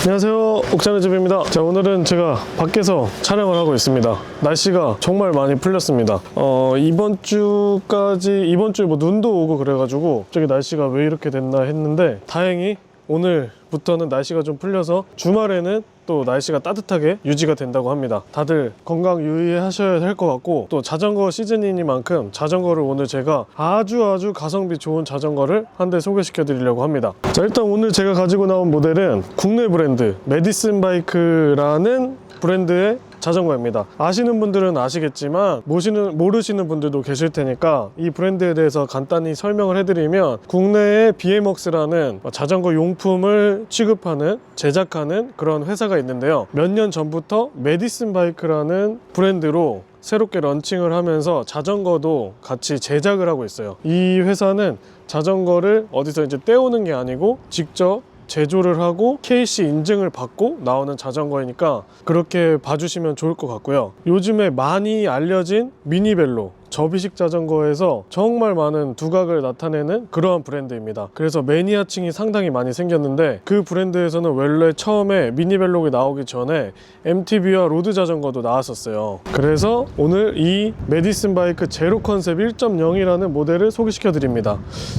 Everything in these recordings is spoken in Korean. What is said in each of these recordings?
안녕하세요. 옥산의 집입니다. 자 오늘은 제가 밖에서 촬영을 하고 있습니다. 날씨가 정말 많이 풀렸습니다. 어 이번 주까지 이번 주에 뭐 눈도 오고 그래가지고 저기 날씨가 왜 이렇게 됐나 했는데 다행히 오늘부터는 날씨가 좀 풀려서 주말에는 또 날씨가 따뜻하게 유지가 된다고 합니다. 다들 건강 유의하셔야 될것 같고 또 자전거 시즌이니만큼 자전거를 오늘 제가 아주 아주 가성비 좋은 자전거를 한 대 소개시켜 드리려고 합니다. 자 일단 오늘 제가 가지고 나온 모델은 국내 브랜드 메디슨 바이크라는 브랜드의 자전거입니다. 아시는 분들은 아시겠지만 모시는, 모르시는 분들도 계실 테니까 이 브랜드에 대해서 간단히 설명을 해드리면 국내에 BMWX라는 자전거 용품을 취급하는 제작하는 그런 회사가 있는데요. 몇 년 전부터 메디슨 바이크라는 브랜드로 새롭게 런칭을 하면서 자전거도 같이 제작을 하고 있어요. 이 회사는 자전거를 어디서 이제 떼오는 게 아니고 직접 제조를 하고 KC 인증을 받고 나오는 자전거이니까 그렇게 봐주시면 좋을 것 같고요. 요즘에 많이 알려진 미니벨로 접이식 자전거에서 정말 많은 두각을 나타내는 그러한 브랜드입니다. 그래서 매니아층이 상당히 많이 생겼는데 그 브랜드에서는 원래 처음에 미니벨록이 나오기 전에 MTB와 로드 자전거도 나왔었어요. 그래서 오늘 이 메디슨 바이크 제로 컨셉 1.0이라는 모델을 소개시켜 드립니다.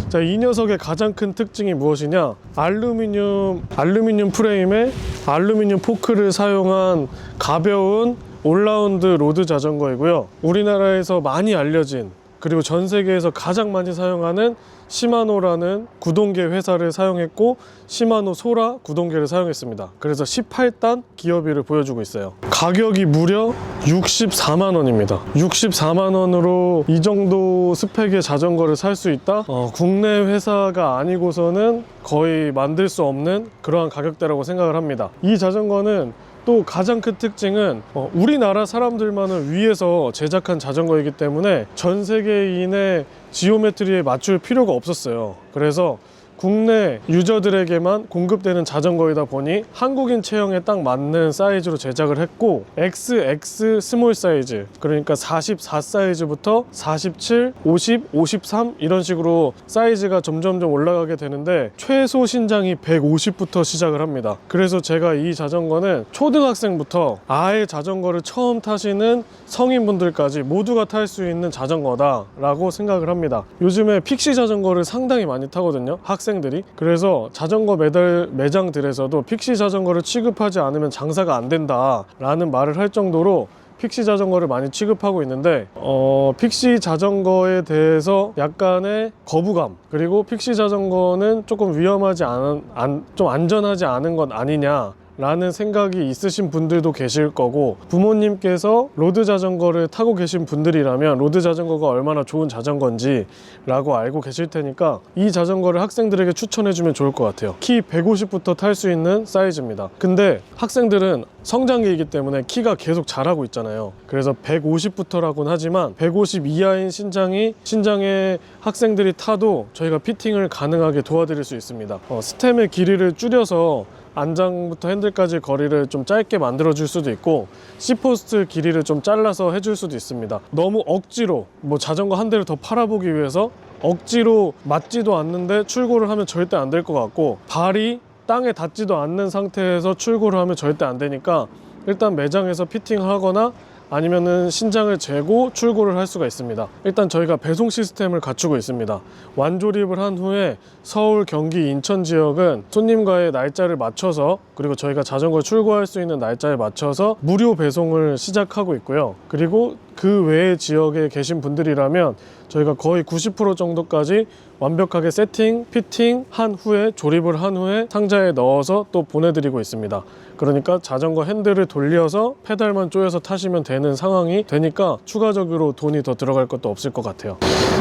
자, 이 녀석의 가장 큰 특징이 무엇이냐? 알루미늄 알루미늄 프레임에 알루미늄 포크를 사용한 가벼운 올라운드 로드 자전거이고요. 우리나라에서 많이 알려진 그리고 전 세계에서 가장 많이 사용하는 시마노라는 구동계 회사를 사용했고 시마노 소라 구동계를 사용했습니다. 그래서 18단 기어비를 보여주고 있어요. 가격이 무려 64만 원입니다. 64만 원으로 이 정도 스펙의 자전거를 살 수 있다? 어, 국내 회사가 아니고서는 거의 만들 수 없는 그러한 가격대라고 생각을 합니다. 이 자전거는 또 가장 큰 특징은 어, 우리나라 사람들만을 위해서 제작한 자전거이기 때문에 전 세계인의 지오메트리에 맞출 필요가 없었어요. 그래서 국내 유저들에게만 공급되는 자전거이다 보니 한국인 체형에 딱 맞는 사이즈로 제작을 했고 XX 스몰 사이즈 그러니까 44 사이즈부터 47, 50, 53 이런 식으로 사이즈가 점점점 올라가게 되는데 최소 신장이 150부터 시작을 합니다. 그래서 제가 이 자전거는 초등학생부터 아예 자전거를 처음 타시는 성인분들까지 모두가 탈 수 있는 자전거다 라고 생각을 합니다. 요즘에 픽시 자전거를 상당히 많이 타거든요. 학생 들이. 그래서 자전거 매달 매장들에서도 픽시 자전거를 취급하지 않으면 장사가 안 된다라는 말을 할 정도로 픽시 자전거를 많이 취급하고 있는데 어, 픽시 자전거에 대해서 약간의 거부감 그리고 픽시 자전거는 조금 위험하지 않은 안, 좀 안전하지 않은 것 아니냐 라는 생각이 있으신 분들도 계실 거고 부모님께서 로드 자전거를 타고 계신 분들이라면 로드 자전거가 얼마나 좋은 자전거인지 라고 알고 계실 테니까 이 자전거를 학생들에게 추천해 주면 좋을 것 같아요. 키 150부터 탈 수 있는 사이즈입니다. 근데 학생들은 성장기이기 때문에 키가 계속 자라고 있잖아요. 그래서 150부터라고는 하지만 150 이하인 신장이 신장의 학생들이 타도 저희가 피팅을 가능하게 도와드릴 수 있습니다. 어, 스템의 길이를 줄여서 안장부터 핸들까지 거리를 좀 짧게 만들어 줄 수도 있고 C포스트 길이를 좀 잘라서 해줄 수도 있습니다. 너무 억지로 뭐 자전거 한 대를 더 팔아보기 위해서 억지로 맞지도 않는데 출고를 하면 절대 안 될 것 같고 발이 땅에 닿지도 않는 상태에서 출고를 하면 절대 안 되니까 일단 매장에서 피팅하거나 아니면은 신장을 재고 출고를 할 수가 있습니다. 일단 저희가 배송 시스템을 갖추고 있습니다. 완조립을 한 후에 서울, 경기, 인천 지역은 손님과의 날짜를 맞춰서 그리고 저희가 자전거 출고할 수 있는 날짜에 맞춰서 무료 배송을 시작하고 있고요. 그리고 그 외의 지역에 계신 분들이라면 저희가 거의 90% 정도까지 완벽하게 세팅, 피팅 한 후에 조립을 한 후에 상자에 넣어서 또 보내드리고 있습니다. 그러니까 자전거 핸들을 돌려서 페달만 조여서 타시면 되는 상황이 되니까 추가적으로 돈이 더 들어갈 것도 없을 것 같아요.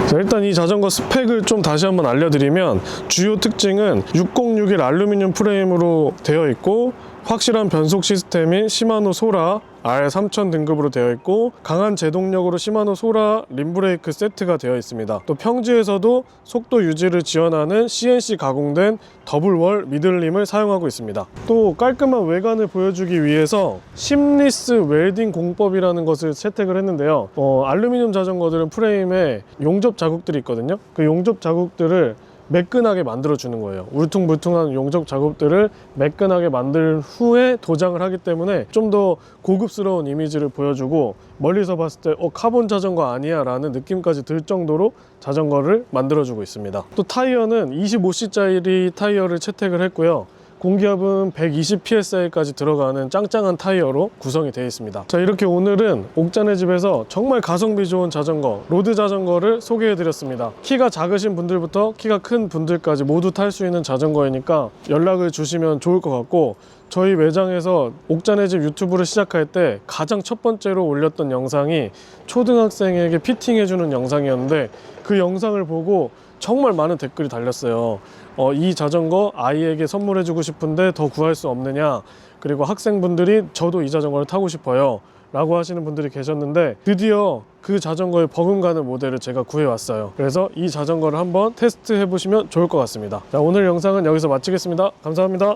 자, 일단 이 자전거 스펙을 좀 다시 한번 알려드리면 주요 특징은 606일 알루미늄 프레임으로 되어 있고 확실한 변속 시스템인 시마노 소라 R3000 등급으로 되어 있고 강한 제동력으로 시마노 소라 림브레이크 세트가 되어 있습니다. 또 평지에서도 속도 유지를 지원하는 CNC 가공된 더블월 미들림을 사용하고 있습니다. 또 깔끔한 외관을 보여주기 위해서 심리스 웰딩 공법이라는 것을 채택을 했는데요. 어, 알루미늄 자전거들은 프레임에 용접 자국들이 있거든요. 그 용접 자국들을 매끈하게 만들어 주는 거예요. 울퉁불퉁한 용접 작업들을 매끈하게 만든 후에 도장을 하기 때문에 좀 더 고급스러운 이미지를 보여주고 멀리서 봤을 때 어, 카본 자전거 아니야 라는 느낌까지 들 정도로 자전거를 만들어 주고 있습니다. 또 타이어는 25c짜리 타이어를 채택을 했고요. 공기압은 120psi까지 들어가는 짱짱한 타이어로 구성이 되어 있습니다. 자, 이렇게 오늘은 옥잔의 집에서 정말 가성비 좋은 자전거, 로드 자전거를 소개해 드렸습니다. 키가 작으신 분들부터 키가 큰 분들까지 모두 탈 수 있는 자전거이니까 연락을 주시면 좋을 것 같고 저희 매장에서 옥잔의 집 유튜브를 시작할 때 가장 첫 번째로 올렸던 영상이 초등학생에게 피팅해주는 영상이었는데 그 영상을 보고 정말 많은 댓글이 달렸어요. 어, 이 자전거 아이에게 선물해주고 싶은데 더 구할 수 없느냐. 그리고 학생분들이 저도 이 자전거를 타고 싶어요. 라고 하시는 분들이 계셨는데 드디어 그 자전거에 버금가는 모델을 제가 구해왔어요. 그래서 이 자전거를 한번 테스트 해보시면 좋을 것 같습니다. 자, 오늘 영상은 여기서 마치겠습니다. 감사합니다.